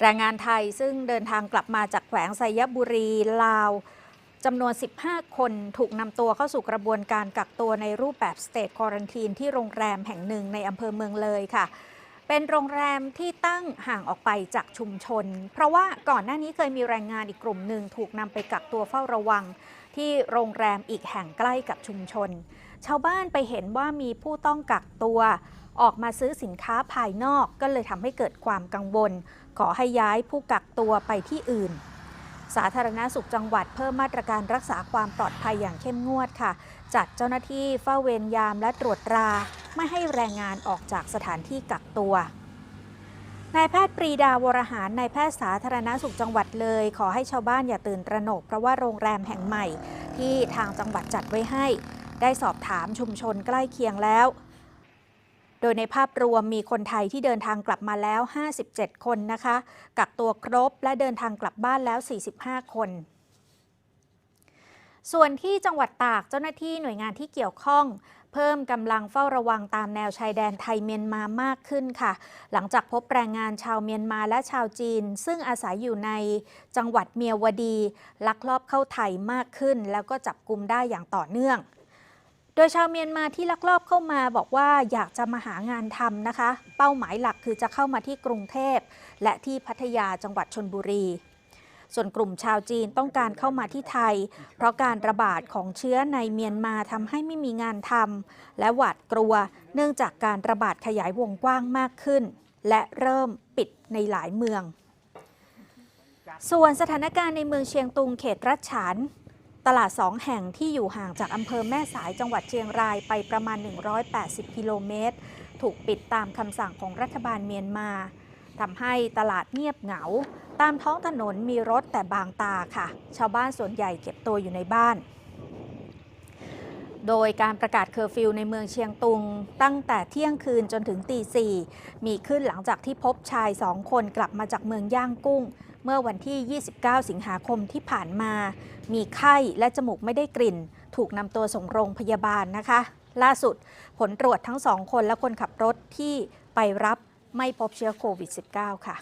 แรงงานไทยซึ่งเดินทางกลับมาจากแขวงไซยบุรีลาวจำนวน 15 คนถูกนำตัวเข้าสู่กระบวนการกักตัวในรูปแบบสเต e ควอรันทีนที่โรงแรมแห่งหนึ่งในอำเภอเมืองเลยค่ะ เป็นโรงแรมที่ตั้งห่างออกไปจากชุมชน เพราะว่าก่อนหน้านี้เคยมีแรงงานอีกกลุ่มหนึ่งถูกนำไปกักตัวเฝ้าระวัง ที่โรงแรมอีกแห่งใกล้กับชุมชน ชาวบ้านไปเห็นว่ามีผู้ต้องกักตัว ออกมาซื้อสินค้าภายนอกก็เลยทำให้เกิดความกังวล ขอให้ย้ายผู้กักตัวไปที่อื่น สาธารณาสุขจังหวัดเพิ่มมาตรการรักษาความปลอดภัยอย่างเข้มงวดค่ะ จัดเจ้าหน้าที่เฝ้าเวรยามและตรวจตรา ไม่ให้แรงงานออกจากสถานที่กักตัวนายแพทย์ปรีดาวรหารนายแพทย์สาธารณาสุขจังหวัดเลย ขอให้ชาวบ้านอย่าตื่นตระหนก เพราะว่าโรงแรมแห่งใหม่ ที่ทางจังหวัดจัดไว้ให้ ได้สอบถามชุมชนใกล้เคียงแล้ว โดยในภาพรวมมีคนไทยที่เดินทางกลับมาแล้ว 57 คนนะคะ กักตัวครบและเดินทางกลับบ้านแล้ว 45 คนส่วนที่จังหวัดตากเจ้าหน้าที่หน่วยงานที่เกี่ยวข้อง เพิ่มกำลังเฝ้าระวังตามแนวชายแดนไทยเมียนมามากขึ้นค่ะ หลังจากพบแรงงานชาวเมียนมาและชาวจีน ซึ่งอาศัยอยู่ในจังหวัดเมียวดี ลักลอบเข้าไทยมากขึ้น แล้วก็จับกลุ่มได้อย่างต่อเนื่อง โดยชาวเมียนมาที่ลักลอบเข้ามาบอกว่าอยากจะมาหางานทำนะคะ เป้าหมายหลักคือจะเข้ามาที่กรุงเทพ และที่พัทยาจังหวัดชนบุรี ส่วนกลุ่มชาวจีนต้องการเข้ามาที่ไทย เพราะการระบาดของเชื้อในเมียนมาทำให้ไม่มีงานทำและหวาดกลัว เนื่องจากการระบาดขยายวงกว้างมากขึ้น และเริ่มปิดในหลายเมืองส่วนสถานการณ์ในเมืองเชียงตุงเขตรัชฉาน ตลาดสองแห่งที่อยู่ห่างจากอำเภอแม่สายจังหวัดเชียงรายไปประมาณ 180 กิโลเมตร ถูกปิดตามคำสั่งของรัฐบาลเมียนมาทำให้ตลาดเงียบเหงา ตามท้องถนนมีรถแต่บางตาค่ะ ชาวบ้านส่วนใหญ่เก็บตัวอยู่ในบ้าน โดยการประกาศเคอร์ฟิวในเมืองเชียงตุง ตั้งแต่เที่ยงคืนจนถึงตีสี่มีขึ้นหลังจากที่พบชายสองคนกลับมาจากเมืองย่างกุ้ง เมื่อวันที่ 29 สิงหาคมที่ผ่านมา มีไข้และจมูกไม่ได้กลิ่น ถูกนำตัวส่งโรงพยาบาลนะคะ ล่าสุดผลตรวจทั้งสองคนและคนขับรถที่ไปรับไม่พบเชื้อโควิด -19 ค่ะ